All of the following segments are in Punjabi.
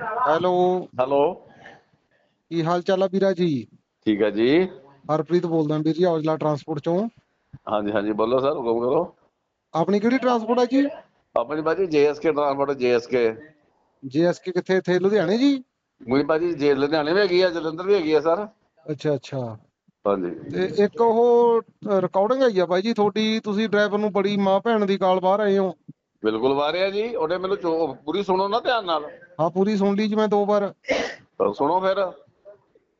ਹੈਲੋ। ਹੈਲੋ। ਕੀ ਹਾਲ ਚਾਲ ਆ ਵੀਰਾ ਜੀ? ਠੀਕ ਹੈ ਜੀ। ਹਰਪ੍ਰੀਤ ਬੋਲਦਾ ਵੀਰ ਜੀ ਔਜਲਾ ਟਰਾਂਸਪੋਰਟ ਚੋਂ। ਹਾਂਜੀ ਹਾਂਜੀ ਬੋਲੋ ਸਰ ਹੁਕਮ ਕਰੋ। ਆਪਣੀ ਕਿਹੜੀ ਟਰਾਂਸਪੋਰਟ ਆ ਜੀ? ਆਪਣੀ ਬਾਜੀ ਜੇਐਸਕੇ ਟਰਾਂਸਪੋਰਟ ਜੇਐਸਕੇ। ਜੀਐਸਕੇ ਕਿੱਥੇ ਇੱਥੇ ਲੁਧਿਆਣੇ ਜੀ? ਮੇਰੀ ਬਾਜੀ ਜੇ ਲੁਧਿਆਣੇ ਵੀ ਹੈਗੀ ਆ ਜਲੰਧਰ ਵੀ ਹੈਗੀ ਆ ਸਰ। ਅੱਛਾ ਅੱਛਾ। ਹਾਂਜੀ। ਤੇ ਇੱਕ ਉਹ ਰਿਕਾਰਡਿੰਗ ਆਈ ਆ ਬਾਈ ਜੀ ਤੁਹਾਡੀ ਤੁਸੀਂ ਡਰਾਈਵਰ ਨੂੰ ਬੜੀ ਮਾਂ ਭੈਣ ਦੀ ਕਾਲ ਬਾਹਰ ਆਏ ਹੋ। ਬਿਲਕੁਲ ਵਾਰਿਆ ਜੀ ਉਹਨੇ ਮੈਨੂੰ ਚੋ- ਪੂਰੀ ਸੁਣੋ ਨਾ ਧਿਆਨ ਨਾਲ। ਹਾਂ ਪੂਰੀ ਸੁਣ ਲਈ ਜੀ ਮੈਂ ਦੋ ਵਾਰ। ਤਾਂ ਸੁਣੋ ਫਿਰ।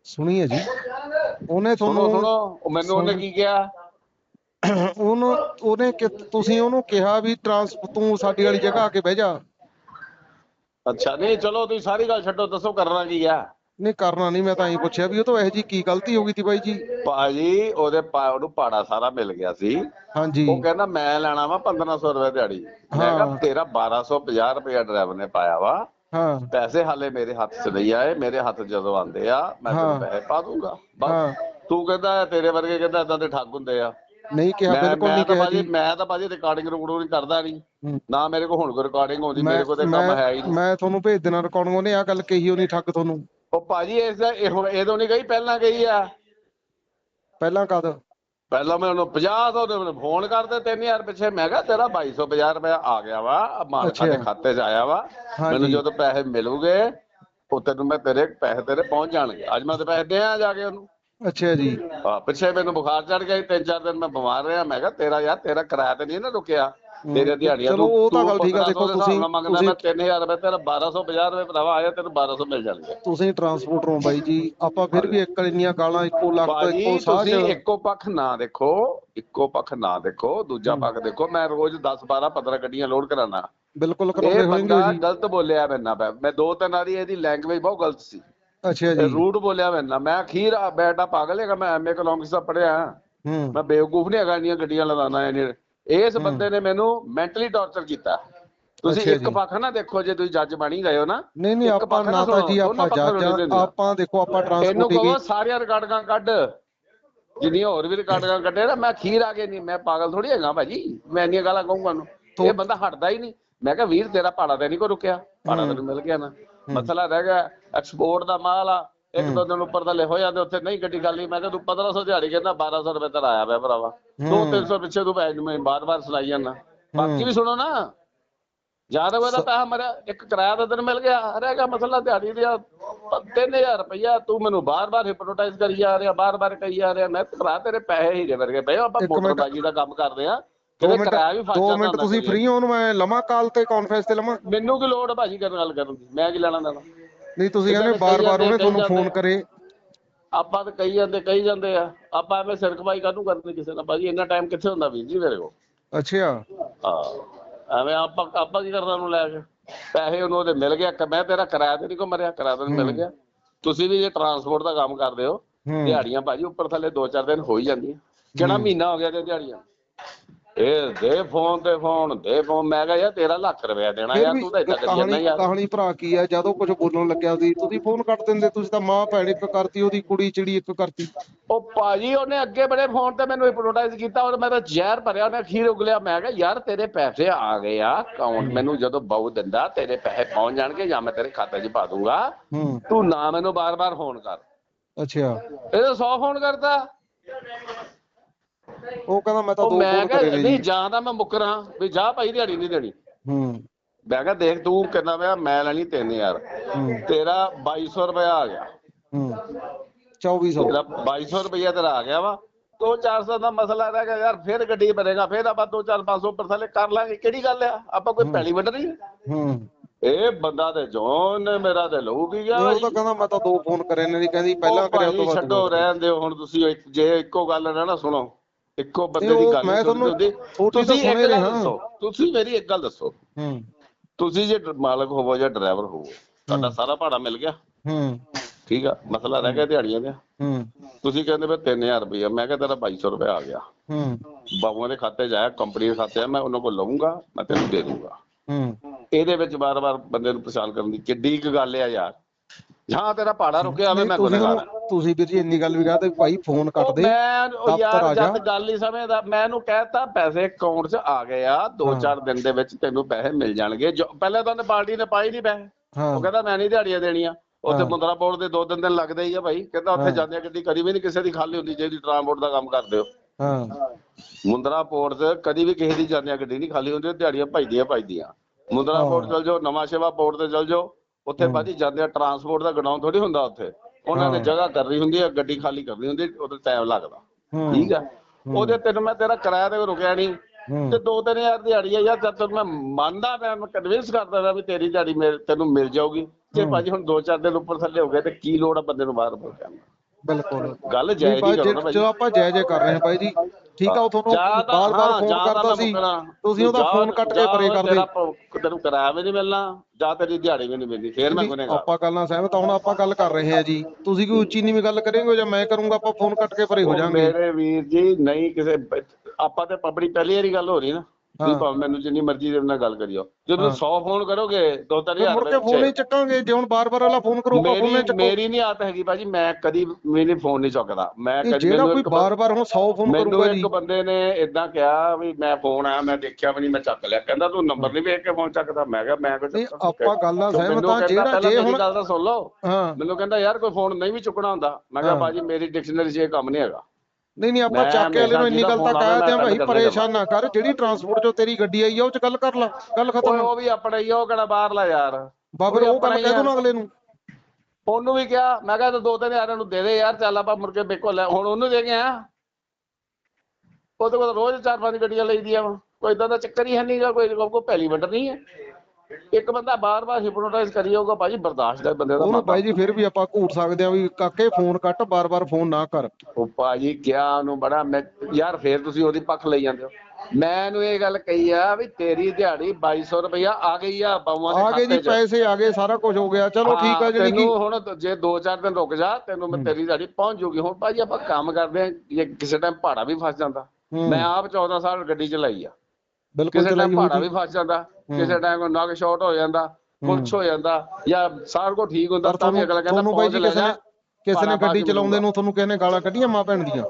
ਸੁਣੀ ਹੈ ਜੀ। ਉਹਨੇ ਸੁਣੋ ਤੁਹਾਨੂੰ ਸੁਣੋ ਉਹ ਮੈਨੂੰ ਉਹਨੇ ਕੀ ਕਿਹਾ? ਉਹਨੂੰ ਉਹਨੇ ਕਿ- ਤੁਸੀਂ ਉਹਨੂੰ ਕਿਹਾ ਵੀ ਟਰਾਂਸ ਤੂੰ ਸਾਡੀ ਵਾਲੀ ਜਗ੍ਹਾ ਆ ਕੇ ਬਹਿ ਜਾ। ਅੱਛਾ ਨਹੀਂ ਚਲੋ ਤੁਸੀਂ ਸਾਰੀ ਗੱਲ ਛੱਡੋ ਦੱਸੋ ਕਰਨਾ ਕੀ ਆ? ਨਹੀਂ ਕਰਨਾ ਨਹੀਂ ਮੈਂ ਤਾਂ ਐਂ ਪੁੱਛਿਆ ਵੀ ਉਹ ਤੋਂ ਇਹੋ ਜੀ ਕੀ ਗਲਤੀ ਹੋ ਗਈ ਤੀ ਬਾਈ ਜੀ? ਭਾਜੀ ਉਹਦੇ ਪਾ- ਉਹਨੂੰ ਪਾੜਾ ਸਾਰਾ ਮਿਲ ਗਿਆ ਸੀ। ਹਾਂਜੀ। ਉਹ ਕਹਿੰਦਾ ਮੈਂ ਲੈਣਾ ਵਾ 1500 ਰੁਪਏ ਦਿਹਾੜੀ। ਮੈਂ ਹਾਂ। ਕਿਹਾ ਤੇਰਾ 1250 ਰੁਪਏ ਡਰਾਈਵਰ ਨੇ ਪਾਇਆ ਵਾ। ਹਾਂ। ਪੈਸੇ ਹਾਲੇ ਮੇਰੇ ਹੱਥ 'ਚ ਨਹੀਂ ਆਏ। ਮੇਰੇ ਹੱਥ 'ਚ ਜਦੋਂ ਆਉਂਦੇ ਆ ਮੈਂ ਹਾਂ। ਤੈਨੂੰ ਪੈਸੇ ਪਾ ਦੂੰਗਾ। ਬਸ। ਤੂੰ ਕਹਿੰਦਾ ਤੇਰੇ ਵਰਗੇ ਕਹਿੰਦਾ ਇਦਾਂ ਦੇ ਠੱਗ ਹੁੰਦੇ ਆ। ਨਹੀਂ ਕਿਹਾ ਮੈਂ ਬਿਲਕੁਲ ਮੈਂ ਨਹੀਂ ਤਾਂ ਕਿਹਾ ਭਾਜੀ ਜੀ। ਮੈਂ ਤਾਂ ਭਾਜੀ ਰਿਕਾਰਡਿੰਗ ਰਿਕਾਰਡਿੰਗ ਕਰਦਾ ਨਹੀਂ ਹੂੰ। ਨਾ ਮੇਰੇ ਕੋਲ ਹੁਣ ਕੋਈ ਰਿਕਾਰਡਿੰਗ ਆਉਂਦੀ ਮੇਰੇ ਕੋਲ ਤੇ ਕੰਮ ਹੈ ਹੀ ਨਹੀਂ ਮੈਂ ਤੁਹਾਨੂੰ ਭੇਜ ਦੇਣਾ ਰਿਕਾਰਡਿੰਗ ਉਹਨੇ ਆ ਗੱਲ ਕਹੀ ਹੋਣੀ ਠੱਗ ਤੁਹਾਨੂੰ। ਉਹ ਭਾਜੀ ਇਸ ਦਾ ਇਹ ਹੁਣ ਇਹਦੋਂ ਨਹੀਂ ਗਈ ਪਹਿਲਾਂ ਗਈ ਆ। ਪਹਿਲਾਂ ਕਦ? ਪਹਿਲਾਂ ਮੈਂ ਉਹਨੂੰ 50 ਤੋਂ ਉਹਨੇ ਮੈਨੂੰ ਫੋਨ ਕਰਦੇ 3000 ਪਿੱਛੇ। ਮੈਂ ਕਿਹਾ ਤੇਰਾ 2250 ਰੁਪਏ ਆ ਗਿਆ ਵਾ ਮਾਲਕਾਂ ਦੇ ਅੱਛਾ। ਖਾਤੇ 'ਚ ਆਇਆ ਵਾ। ਹਾਂਜੀ। ਮੈਨੂੰ ਜਦੋਂ ਪੈਸੇ ਮਿਲੂਗੇ ਉਹ ਤੈਨੂੰ ਮੈਂ ਤੇਰੇ ਪੈਸੇ ਤੇਰੇ ਪਹੁੰਚ ਜਾਣਗੇ। ਅੱਜ ਮੈਂ ਤੇ ਪੈਸੇ ਦੇ ਆ ਜਾ ਕੇ ਉਹਨੂੰ। ਅੱਛਾ ਜੀ। ਪਿੱਛੇ ਮੈਨੂੰ ਬੁਖਾਰ ਚੜ ਗਿਆ ਸੀ, ਤਿੰਨ ਚਾਰ ਦਿਨ ਮੈਂ ਬਿਮਾਰ ਰਿਹਾ। ਮੈਂ ਕਿਹਾ ਤੇਰਾ ਯਾਰ ਤੇਰਾ ਕਿਰਾਇਆ ਤੇ ਨਹੀਂ ਨਾ ਰੁਕਿਆ। ਤੇਰੇ ਦਿਹਾੜੀਆਂ ਚਲੋ ਉਹ ਤਾਂ ਗੱਲ ਠੀਕ ਆ, 1500 ਦੇਖੋ ਤੁਸੀਂ- ਮੰਗਦਾ ਮੈਂ 3000 ਰੁਪਏ ਤੇਰਾ 1250 ਰੁਪਏ ਭਰਾਵਾ ਆਇਆ ਤੈਨੂੰ 1200 ਮਿਲ ਜਾਣਗੇ। ਤੁਸੀਂ ਟਰਾਂਸਪੋਰਟਰ ਹੋ ਬਾਈ ਜੀ ਆਪਾਂ ਫਿਰ ਵੀ ਇੱਕ ਇੰਨੀਆਂ ਗਾਲਾਂ ਇੱਕੋ ਲੱਖ ਤੋਂ ਇੱਕੋ ਸਾਹ ਤੁਸੀਂ ਇੱਕੋ ਪੱਖ ਨਾ ਦੇਖੋ ਇੱਕੋ ਪੱਖ ਨਾ ਦੇਖੋ ਦੂਜਾ ਪੱਖ ਦੇਖੋ ਮੈਂ ਰੋਜ਼ 10 12 15 ਗੱਡੀਆਂ ਲੋਡ ਕਰਾਣਾ ਬਿਲਕੁਲ ਕਰਾਉਂਦੇ ਹੋਣਗੇ ਜੀ। ਗਲਤ ਬੋਲਿਆ ਮੇਰੇ ਨਾਲ ਮੈਂ ਦੋ ਤਿੰਨ ਵਾਰੀ ਇਹਦੀ ਲੈਂਗੁਏਜ ਬਹੁਤ ਗਲਤ ਸੀ। ਅੱਛਾ ਜੀ। ਰੂਡ ਬੋਲਿਆ ਮੇਰੇ ਨਾਲ ਮੈਂ ਅਖੀਰ ਬੇਟਾ ਪਾਗਲ ਹੈਗਾ ਮੈਂ ਐਮਏ ਇਕਨੋਮਿਕਸ ਦਾ ਪੜਿਆ ਹੂੰ। ਮੈਂ ਬੇਵਕੂਫ ਨਹੀਂ ਹੈਗਾ ਇੰਨੀਆਂ ਗੱਡੀਆਂ ਲਗਾਉਣਾ ਇਹਨੇ ਇਸ ਬੰਦੇ ਨੇ ਮੈਨੂੰ ਮੈਂਟਲੀ ਟੌਰਚਰ ਕੀਤਾ। ਤੁਸੀਂ ਇੱਕ। ਪੱਖ ਨਾ ਦੇਖੋ ਜੇ ਤੁਸੀਂ ਜੱਜ ਬਣੀ ਗਏ ਹੋ ਨਾ ਨਹੀਂ ਨਹੀਂ ਆਪਾਂ ਨਾ ਤਾਂ ਜੀ ਆਪਾਂ ਜੱਜ। ਆਪਾਂ ਦੇਖੋ ਆਪਾਂ ਇਹਨੂੰ ਟਰਾਂਸਪੋਰਟ ਕਹੋ ਹੀ ਸਾਰੀਆਂ ਰਿਕਾਰਡਾਂ ਕੱਢ। ਜਿੰਨੀਆਂ ਹੋਰ ਵੀ ਰਿਕਾਰਡਾਂ ਕੱਢੇ ਨਾ ਮੈਂ ਅਖੀਰ ਆ ਕੇ ਨਹੀਂ ਮੈਂ ਪਾਗਲ ਥੋੜੀ ਹੈਗਾ ਭਾਜੀ ਮੈਂ ਇੰਨੀਆਂ ਗਾਲਾਂ ਕਹੂੰਗਾ ਨੂੰ ਇਹ ਬੰਦਾ ਹਟਦਾ ਹੀ ਨਹੀਂ। ਮੈਂ ਕਿਹਾ ਵੀਰ ਤੇਰਾ ਭਾੜਾ ਤੇ ਨਹੀਂ ਕੋ ਰੁਕਿਆ ਭਾੜਾ ਤੈਨੂੰ ਮਿਲ ਗਿਆ ਨਾ। ਮਸਲਾ ਰਹਿ ਗਿਆ ਐਕਸਪੋਰਟ ਦਾ ਮਾਲ ਆ ਇੱਕ ਦੋ ਦਿਨ ਉੱਪਰ ਥੱਲੇ ਹੋ ਜਾਂਦੇ ਉੱਥੇ ਨਹੀਂ ਗੱਡੀ ਗੱਲ ਨਹੀਂ ਮੈਂ ਕਿਹਾ ਤੂੰ 1500 ਦਿਹਾੜੀ ਕਹਿੰਦਾ 1200 ਰੁਪਏ ਤੇਰਾ ਆਇਆ ਪਿਆ ਭਰਾਵਾ। ਦੋ 300 ਪਿੱਛੇ ਤੂੰ ਭੈਣ ਮੈਂ ਬਾਰ-ਬਾਰ ਸੁਣਾਈ ਜਾਂਦਾ। ਬਾਕੀ ਵੀ ਸੁਣੋ ਨਾ। ਯਾਦ ਹੋਵੇ ਤਾਂ ਪੈਸਾ ਮਰਿਆ। ਇੱਕ ਕਿਰਾਇਆ ਦਾ ਦਿਨ ਮਿਲ ਗਿਆ। ਰਹਿ ਗਿਆ ਮਸਲਾ ਦਿਹਾੜੀ ਦਾ 3000 ਰੁਪਇਆ ਤੂੰ ਮੈਨੂੰ ਬਾਰ-ਬਾਰ ਹਿਪਨੋਟਾਈਜ਼ ਕਰੀ ਜਾ ਰਿਹਾ ਬਾਰ-ਬਾਰ ਕਹੀ ਜਾ ਰਿਹਾ। ਮੈਂ ਭਰਾ ਤੇਰੇ ਪੈਸੇ ਹੀਰੇ ਵਰਗੇ ਪਏ ਆਪਾਂ। ਮੋਟਰਬਾਜੀ ਦਾ ਕੰਮ ਕਰਦੇ ਆ ਦੋ ਕਿਤੇ ਕਿਰਾਇਆ ਵੀ ਫਸ ਦੋ ਜਾਂਦਾ ਮਿੰਟ ਤੁਸੀਂ ਫ੍ਰੀ ਹੋ ਨੂੰ ਮੈਂ ਲਵਾਂ ਕਾਲ ਤੇ ਕਾਨਫਰੰਸ ਤੇ ਲਵਾਂ। ਮੈਨੂੰ ਕੀ ਲੋੜ ਭਾਜੀ ਕਰਨ ਗੱਲ ਕਰਨ ਦੀ? ਮੈਂ ਕੀ ਲੈਣਾ ਦੇਣਾ? ਨਹੀਂ ਤੁਸੀਂ ਕਹਿੰਦੇ ਬਾਰ-ਬਾਰ ਉਹਨੇ ਤੁਹਾਨੂੰ ਫੋਨ। ਕਰੇ। ਆਪਾਂ ਤਾਂ ਕਹੀ ਜਾਂਦੇ ਕਹੀ ਜਾਂਦੇ ਆ। ਆਪਾਂ ਐਵੇਂ ਸਿਰਕਬਾਈ ਕਾਹਨੂੰ ਕਰਦੇ ਕਿਸੇ ਨਾਲ? ਭਾਜੀ ਇੰਨਾ ਟਾਈਮ ਕਿੱਥੇ ਹੁੰਦਾ ਵੀਰ ਜੀ ਮੇਰੇ ਕੋਲ? ਅੱਛਾ। ਹਾਂ। ਐਵੇਂ ਆਪਾਂ ਆਪਾਂ ਕੀ ਕਰਨਾ ਉਹਨੂੰ ਲੈ ਕੇ? ਪੈਸੇ ਉਹਨੂੰ ਉਹਦੇ ਮਿਲ ਗਿਆ ਮੈਂ ਤੇਰਾ ਕਿਰਾਇਆ ਤੇ ਨਹੀਂ ਕੋ ਮਰਿਆ ਕਿਰਾਇਆ ਤਾਂ ਮਿਲ ਗਿਆ। ਤੁਸੀਂ ਵੀ ਜੇ ਟਰਾਂਸਪੋਰਟ ਦਾ ਕੰਮ ਕਰਦੇ ਹੋ ਹੂੰ। ਦਿਹਾੜੀਆਂ ਭਾਜੀ ਉੱਪਰ ਥੱਲੇ 2-4 ਦਿਨ ਹੋ ਹੀ ਜਾਂਦੀਆਂ। ਕਿਹੜਾ ਮਹੀਨਾ ਹੋ ਗਿਆ ਤੇ ਦਿਹਾੜੀਆਂ? ਇਹ ਦੇ ਫੋਨ ਤੇ ਫੋਨ ਦੇ ਫੋਨ। ਮੈਂ ਕਿਹਾ ਯਾਰ ਤੇਰਾ ਲੱਖ ਰੁਪਇਆ ਦੇਣਾ ਫਿਰ ਯਾਰ ਵੀ ਤੂੰ ਤਾਂ ਇਦਾਂ ਕਰੀ ਜਾਂਦਾ ਕਹਾਣੀ ਯਾਰ। ਕਹਾਣੀ ਭਰਾ ਕੀ ਆ ਜਦੋਂ ਕੁਝ ਬੋਲਣ ਲੱਗਿਆ ਸੀ ਤੁਸੀਂ ਫੋਨ ਕੱਟ ਦਿੰਦੇ ਤੁਸੀਂ ਤਾਂ ਮਾਂ ਭੈਣ ਇੱਕ ਕਰਤੀ ਉਹਦੀ ਕੁੜੀ ਚਿੜੀ ਇੱਕ ਕਰਤੀ। ਉਹ ਭਾਜੀ ਉਹਨੇ ਅੱਗੇ ਬੜੇ ਫੋਨ ਤੇ ਮੈਨੂੰ ਹਿਪਨੋਟਾਈਜ਼ ਕੀਤਾ ਔਰ ਮੇਰਾ ਜ਼ਹਿਰ ਭਰਿਆ ਉਹਨੇ ਅਖੀਰ ਉਗਲਿਆ ਮੈਂ ਕਿਹਾ ਯਾਰ ਤੇਰੇ ਪੈਸੇ ਆ ਗਏ ਆ ਅਕਾਊਂਟ ਮੈਨੂੰ ਜਦੋਂ ਬਹੁ ਦਿੰਦਾ ਤੇਰੇ ਪੈਸੇ ਪਹੁੰਚ ਜਾਣਗੇ ਜਾਂ ਮੈਂ ਤੇਰੇ ਖਾਤੇ 'ਚ ਪਾ ਦੂੰਗਾ। ਹੂੰ। ਤੂੰ ਨਾ ਮੈਨੂੰ ਬਾਰ-ਬਾਰ ਫੋਨ ਕਰ। ਅੱਛਾ। ਇਹਦੇ 100 ਫੋਨ ਕਰਦਾ ਉਹ ਕਹਿੰਦਾ ਮੈਂ ਤਾਂ ਦੋ ਮੈਂ ਕਿਹਾ ਨਹੀਂ ਜੀ ਤਾਂ ਮੈਂ ਮੁੱਕਰਾਂ ਵੀ ਜਾ ਭਾਈ ਦਿਹਾੜੀ ਨਹੀਂ ਦੇਣੀ। ਹੂੰ। ਮੈਂ ਕਿਹਾ ਦੇਖ ਤੂੰ ਕਿੰਨਾ ਪਿਆ ਮੈਂ ਲੈਣੀ 3000 ਹੂੰ। ਤੇਰਾ 2200 ਰੁਪਇਆ ਆ ਗਿਆ। ਹੂੰ। 2400 ਤੇਰਾ 2200 ਰੁਪਇਆ ਤੇਰਾ ਆ ਗਿਆ ਵਾ। 2-400 ਦਾ ਮਸਲਾ ਰਹਿ ਗਿਆ ਯਾਰ ਫਿਰ ਗੱਡੀ ਬਣੇਗਾ ਫਿਰ ਆਪਾਂ 2-4-500 ਉੱਪਰ ਥੱਲੇ ਕਰ ਲਾਂਗੇ। ਕਿਹੜੀ ਗੱਲ ਆ? ਆਪਾਂ ਕੋਈ ਪੈਲੀ ਵੱਢਣੀ ਹੂੰ। ਇਹ ਬੰਦਾ ਤੇ ਜੋਨ ਮੇਰਾ ਤੇ ਲਹੂ ਪੀ ਗਿਆ ਉਹ ਤਾਂ ਕਹਿੰਦਾ ਮੈਂ ਤਾਂ ਦੋ ਫੋਨ ਕਰੇ ਨੇ ਜੀ ਕਹਿੰਦੀ ਪਹਿਲਾਂ ਕਰਿਆ ਤੋਂ ਬਾਅਦ ਛੱਡੋ ਰਹਿਣ ਦਿਓ ਹੁਣ ਤੁਸੀਂ ਜੇ ਇੱਕੋ ਗੱਲ ਨਾ ਨਾ ਸੁਣੋ। ਇੱਕੋ ਬੰਦੇ ਦੀ ਗੱਲ ਮੈਂ ਤੁਹਾਨੂੰ ਤੁਸੀਂ ਇੱਕ ਗੱਲ ਰਿਹਾ। ਦੱਸੋ ਤੁਸੀਂ ਮੇਰੀ ਇੱਕ ਗੱਲ ਦੱਸੋ। ਹੂੰ। ਤੁਸੀਂ ਜੇ ਮਾਲਕ ਹੋਵੋ ਜਾਂ ਡਰਾਈਵਰ ਹੋਵੋ ਤੁਹਾਡਾ ਸਾਰਾ ਭਾੜਾ ਮਿਲ ਗਿਆ। ਹੂੰ। ਠੀਕ ਆ ਮਸਲਾ ਰਹਿ ਗਿਆ ਦਿਹਾੜੀਆਂ ਦਾ। ਹੂੰ। ਤੁਸੀਂ ਕਹਿੰਦੇ ਵੀ 3000 ਰੁਪਇਆ ਮੈਂ ਕਿਹਾ ਤੇਰਾ 2200 ਰੁਪਇਆ ਆ ਗਿਆ। ਹੂੰ। ਬਾਬੂਆਂ ਦੇ ਖਾਤੇ 'ਚ ਆਇਆ ਕੰਪਨੀ ਦੇ ਖਾਤੇ ਆ ਮੈਂ ਉਹਨਾਂ ਕੋਲ ਲਵਾਂਗਾ ਮੈਂ ਤੈਨੂੰ ਦੇ ਦੂੰਗਾ ਹੂੰ। ਇਹਦੇ ਵਿੱਚ ਬਾਰ-ਬਾਰ ਬੰਦੇ ਨੂੰ ਪਰੇਸ਼ਾਨ ਕਰਨ ਦੀ ਕਿੱਡੀ ਕੁ ਗੱਲ ਆ ਯਾਰ। ਜਾਂ ਤੇਰਾ ਭਾੜਾ ਰੁਕਿਆ ਹੋਵੇ ਨਹੀਂ, ਮੈਂ ਤੁਸੀਂ ਉਹਨੂੰ- ਤੁਸੀਂ ਵੀਰ ਜੀ ਇੰਨੀ ਗੱਲ ਵੀ ਕਹਤੇ ਭਾਈ ਫੋਨ ਕੱਟ ਉਹ ਦੇ ਮੈਂ ਉਹ ਦਫ਼ਤਰ ਯਾਰ ਜਾ। ਜਦ ਗੱਲ ਹੀ ਸਮਝਦਾ ਮੈਂ ਇਹਨੂੰ ਕਹਿਤਾ ਪੈਸੇ ਅਕਾਊਂਟ 'ਚ ਆ ਗਏ ਆ 2-4 ਦਿਨ ਦੇ ਵਿੱਚ ਤੈਨੂੰ ਪੈਸੇ ਮਿਲ ਜਾਣਗੇ। ਜੋ ਪਹਿਲਾਂ ਤਾਂ ਉਹਨੇ ਪਾਰਟੀ ਨੇ ਪਾਈ ਨਹੀਂ ਪੈਸੇ। ਹਾਂ। ਉਹ ਕਹਿੰਦਾ ਮੈਂ ਨਹੀਂ ਦਿਹਾੜੀਆਂ ਦੇਣੀਆਂ। ਉੱਥੇ ਹਾਂ। ਮੁੰਦਰਾ ਬੋਰਡ ਦੇ ਦੋ ਤਿੰਨ ਦਿਨ ਲੱਗਦੇ ਹੀ ਆ ਭਾਈ। ਕਹਿੰਦਾ ਉੱਥੇ ਹਾਂ। ਜਾਂਦੇ ਗੱਡੀ ਕਦੀ ਵੀ ਨਹੀਂ ਕਿਸੇ ਦੀ ਖਾਲੀ ਹੁੰਦੀ ਜਿਹੜੀ ਟਰਾਂਸਪੋਰਟ ਦਾ ਕੰਮ ਕਰਦੇ ਹੋ। ਹਾਂ। ਮੁੰਦਰਾ ਪੋਰਟ ਤੇ ਕਦੀ ਵੀ ਕਿਸੇ ਦੀ ਜਾਂਦਿਆਂ ਗੱਡੀ ਨਹੀਂ ਖਾਲੀ ਹੁੰਦੀ ਦਿਹਾੜੀਆਂ ਭਜਦੀਆਂ ਭਜਦੀਆਂ ਮੁੰਦਰਾ ਹਾਂ। ਪੋਰਟ ਚਲ ਜਾਓ ਨਵਾਂ ਸੇਵਾ ਪੋਰਟ ਤੇ ਚਲ ਜਾਓ। ਉੱਥੇ ਹੂੰ। ਭਾਜੀ ਜਾਂਦਿਆਂ ਟਰਾਂਸਪੋਰਟ ਦਾ ਗਡਾਊਨ ਥੋੜੀ ਹੁੰਦਾ ਉੱਥੇ ਉਹਨਾਂ ਨੇ। ਜਗ੍ਹਾ ਕਰਨੀ ਹੁੰਦੀ ਹੈ ਗੱਡੀ ਖਾਲੀ ਕਰਨੀ ਹੁੰਦੀ ਉਹਦੇ ਟਾਈਮ ਲੱਗਦਾ। ਠੀਕ ਆ ਉਹਦੇ ਤੈਨੂੰ ਮੈਂ ਤੇਰਾ ਕਿਰਾਇਆ ਤੇ ਰੁਕਿਆ ਨਹੀਂ। ਤੇ ਦੋ ਤਿੰਨ ਹਜ਼ਾਰ ਦਿਹਾੜੀ ਆ ਯਾਰ ਜਦ ਤੱਕ ਮੈਂ ਮੰਨਦਾ ਮੈਂ ਕਨਵਿੰਸ ਕਰਦਾ ਪਿਆ ਵੀ ਤੇਰੀ ਦਿਹਾੜੀ ਮੇਰੇ ਤੈਨੂੰ ਮਿਲ ਜਾਊਗੀ ਤੇ। ਭਾਜੀ ਹੁਣ ਦੋ ਚਾਰ ਦਿਨ ਉੱਪਰ ਥੱਲੇ ਹੋ ਗਏ ਤੇ ਕੀ ਲੋੜ ਆ ਬੰਦੇ ਨੂੰ ਬਾਹਰ ਦੀ ਬਿਲਕੁਲ। ਗੱਲ ਜਾਇਜ਼ ਹੀ ਕਰੋ ਨਾ ਜੇ- ਆਪਾਂ ਜੈ ਜੈ ਕਰ ਰਹੇ ਹਾਂ ਬਾਈ ਜੀ ਠੀਕ ਆ ਉਹ ਤੁਹਾਨੂੰ ਬਾਰ-ਬਾਰ ਹਾਂ, ਫੋਨ ਕਰਦਾ ਸੀ। ਤੁਸੀਂ ਉਹਦਾ ਫੋਨ ਕੱਟ ਕੇ ਪਰੇ ਕਰਦੇ ਤੈਨੂੰ ਕਿਰਾਇਆ ਵੀ ਨਹੀਂ ਮਿਲਣਾ ਜਾਂ ਤੇਰੀ ਦਿਹਾੜੀ ਵੀ ਨਹੀਂ ਮਿਲਣੀ ਫੇਰ ਮੈਂ ਨਹੀਂ, ਗੁਨੇਗਾਰ। ਆਪਾਂ ਗੱਲ ਨਾਲ ਸਹਿਮਤ ਹਾਂ ਹੁਣ ਆਪਾਂ ਗੱਲ ਕਰ ਰਹੇ ਹਾਂ ਜੀ। ਤੁਸੀਂ ਕੋਈ ਉੱਚੀ ਨੀਵੀਂ ਗੱਲ ਕਰੇਂਗੇ ਜਾਂ ਮੈਂ ਕਰੂੰਗਾ ਆਪਾਂ ਫੋਨ ਕੱਟ ਕੇ ਪਰੇ ਹੋ ਜਾਾਂਗੇ ਮੇਰੇ ਵੀਰ ਜੀ ਨਹੀਂ ਕਿਸੇ ਆਪਾਂ ਤੇ ਪਬਲਿਕ ਪਹਿਲੀ ਵਾਰੀ ਗੱਲ ਹੋ ਰਹੀ ਨਾ। ਤੁਸੀਂ। ਭਾਵੇਂ ਮੈਨੂੰ ਜਿੰਨੀ ਮਰਜ਼ੀ ਦੇ ਨਾਲ ਗੱਲ ਕਰਿਓ। ਜਦੋਂ ਹਾਂ। 100 ਫੋਨ ਕਰੋਗੇ ਦੋ ਤਿੰਨ ਹਜ਼ਾਰ ਮੁੜ ਕੇ ਦੇ ਫੋਨ ਹੀ। ਚੱਕਾਂਗੇ ਜੇ ਹੁਣ ਬਾਰ-ਬਾਰ ਵਾਲਾ ਫੋਨ ਕਰੂਗਾ ਫੋਨ ਨਹੀਂ ਚੱਕੋ। ਮੇਰੀ ਨਹੀਂ ਆਦਤ ਹੈਗੀ ਭਾਜੀ ਮੈਂ ਕਦੀ ਮੇਰੇ ਫੋਨ ਨਹੀਂ ਚੁੱਕਦਾ। ਮੈਂ ਕਦੀ ਮੈਨੂੰ ਕੋਈ ਬਾਰ-ਬਾਰ ਹੁਣ 100 ਫੋਨ ਮੈਨੂੰ ਕਰੂਗਾ ਜੀ। ਇੱਕ ਬੰਦੇ ਨੇ ਇਦਾਂ ਕਿਹਾ ਵੀ ਮੈਂ ਫੋਨ ਆਇਆ ਮੈਂ ਦੇਖਿਆ ਵੀ ਨਹੀਂ ਮੈਂ ਚੱਕ ਲਿਆ। ਕਹਿੰਦਾ ਤੂੰ ਨੰਬਰ ਨਹੀਂ ਵੇਖ ਕੇ ਫੋਨ ਚੱਕਦਾ? ਮੈਂ ਕਿਹਾ ਮੈਂ ਕੋਈ ਆਪਾਂ ਗੱਲ ਨਾਲ ਸਹਿਮਤ ਮੈਨੂੰ ਕਹਿੰਦਾ ਜਿਹੜਾ ਜੇ ਹੁਣ ਗੱਲ ਤਾਂ ਸੁਣ ਲਓ। ਮੈਨੂੰ ਕਹਿੰਦਾ ਯਾਰ ਕੋਈ ਫੋਨ ਨਹੀਂ ਵੀ ਚੁੱਕਣਾ ਹੁੰਦਾ। ਮੈਂ ਕਿਹਾ। ਬਾਜੀ ਮੇਰੀ ਡਿਕਸ਼ਨਰੀ 'ਚ ਇਹ ਕੰਮ ਨਹੀਂ ਹੈਗਾ। ਨਹੀਂ ਨਹੀਂ ਆਪਾਂ ਚੱਕ ਕੇ ਵਾਲੇ ਨੂੰ ਇੰਨੀ ਗੱਲ ਤਾਂ ਕਹਿ ਦਿਆਂ ਭਾਈ ਪਰੇਸ਼ਾਨ ਨਾ ਕਰ ਜਿਹੜੀ ਟਰਾਂਸਪੋਰਟ ਚੋਂ ਤੇਰੀ ਗੱਡੀ ਆਈ ਆ ਉਹ ਚ ਗੱਲ ਕਰ ਲੈ ਗੱਲ ਖਤਮ। ਉਹ ਵੀ ਆਪਣਾ ਹੀ ਉਹ ਕਿਹੜਾ ਬਾਹਰਲਾ ਯਾਰ। ਬਾਬਰ ਉਹ ਉਹ ਗੱਲ ਕਹਿ ਦੋ। ਨਾ ਅਗਲੇ ਨੂੰ। ਉਹਨੂੰ ਵੀ ਕਿਹਾ ਮੈਂ ਕਿਹਾ ਤੂੰ ਦੋ ਤਿੰਨ ਹਜ਼ਾਰਾਂ ਨੂੰ ਦੇ ਦੇ ਯਾਰ ਚੱਲ ਆਪਾਂ ਮੁੜ ਕੇ ਬੇਕੋ ਲੈ ਹੁਣ ਉਹਨੂੰ ਦੇ ਗਿਆ ਉਹਦੇ ਕੋਲ ਰੋਜ਼ ਚਾਰ ਪੰਜ ਗੱਡੀਆਂ ਲਈਦੀਆਂ ਵਾ ਕੋਈ ਇਦਾਂ ਦਾ ਚੱਕਰ ਹੀ ਹੈ ਨਹੀਂਗਾ ਕੋਈ ਕੋਈ ਪਹਿਲੀ ਵੰਡ ਨਹੀਂ ਹੈ। ਇੱਕ ਬੰਦਾ ਬਾਰ-ਬਾਰ ਹਿਪਨੋਟਾਈਜ਼ ਕਰੀ ਜਾਊਗਾ ਭਾਜੀ ਬਰਦਾਸ਼ਤ ਹੈ ਬੰਦੇ ਦਾ ਉਹਨੂੰ। ਬਾਈ ਜੀ ਫਿਰ ਵੀ ਆਪਾਂ ਘੂਟ ਸਕਦੇ ਆ ਵੀ ਕਾਕੇ ਫੋਨ ਕੱਟ ਬਾਰ-ਬਾਰ ਫੋਨ ਨਾ ਕਰ। ਉਹ ਭਾਜੀ ਕਿਹਾ ਉਹਨੂੰ ਬੜਾ ਮੈਂ ਯਾਰ ਫੇਰ ਤੁਸੀਂ ਉਹਦੀ ਪੱਖ ਲਈ ਜਾਂਦੇ ਹੋ। ਮੈਂ ਇਹਨੂੰ ਇਹ ਗੱਲ ਕਹੀ ਆ ਵੀ ਤੇਰੀ ਦਿਹਾੜੀ 2200 ਰੁਪਇਆ ਆ ਗਈ ਆ ਬਾਊਆਂ ਦੇ ਆ ਗਏ ਜੀ 'ਚ। ਪੈਸੇ ਆ ਗਏ ਸਾਰਾ ਕੁਝ ਹੋ ਗਿਆ। ਚਲੋ ਠੀਕ ਆ ਹਾਂ, ਜਿਹੜੀ ਤੈਨੂੰ ਕਿ ਹੁਣ ਜੇ 2-4 ਦਿਨ ਰੁਕ ਜਾ ਤੈਨੂੰ ਮੈਂ ਤੇਰੀ ਦਿਹਾੜੀ ਪਹੁੰਚ ਜੂਗੀ। ਹੁਣ ਭਾਜੀ ਆਪਾਂ ਕੰਮ ਕਰਦੇ ਆ ਜੇ ਕਿਸੇ ਟਾਈਮ ਭਾੜਾ ਵੀ ਫਸ ਜਾਂਦਾ। ਹੂੰ, ਮੈਂ ਆਪ 14 ਸਾਲ ਗੱਡੀ ਚਲਾਈ ਆ। ਬਿਲਕੁਲ ਕਿਸੇ ਟਾਈਮ ਜੀ ਵੀ ਫਸ ਜਾਂਦਾ। ਕਿਸੇ ਟਾਈਮ ਕੋਈ ਨਗ ਸ਼ਾਰਟ ਹੋ ਜਾਂਦਾ ਕੁਛ ਹੋ ਜਾਂਦਾ ਜਾਂ ਸਾਰਾ ਕੁਝ ਠੀਕ ਹੁੰਦਾ ਤਾਂ ਵੀ ਅਗਲਾ ਕਹਿੰਦਾ ਤੁਹਾਨੂੰ ਬਾਈ ਪਹੁੰਚ ਜੀ ਲੈ ਕਿਸੇ ਨੇ ਕਿਸੇ ਨੇ ਗੱਡੀ ਚਲਾਉਂਦੇ ਨੂੰ ਤੁਹਾਨੂੰ ਕਿਸੇ ਨੇ ਗਾਲਾਂ ਕੱਢੀਆਂ ਮਾਂ ਭੈਣ ਦੀਆਂ?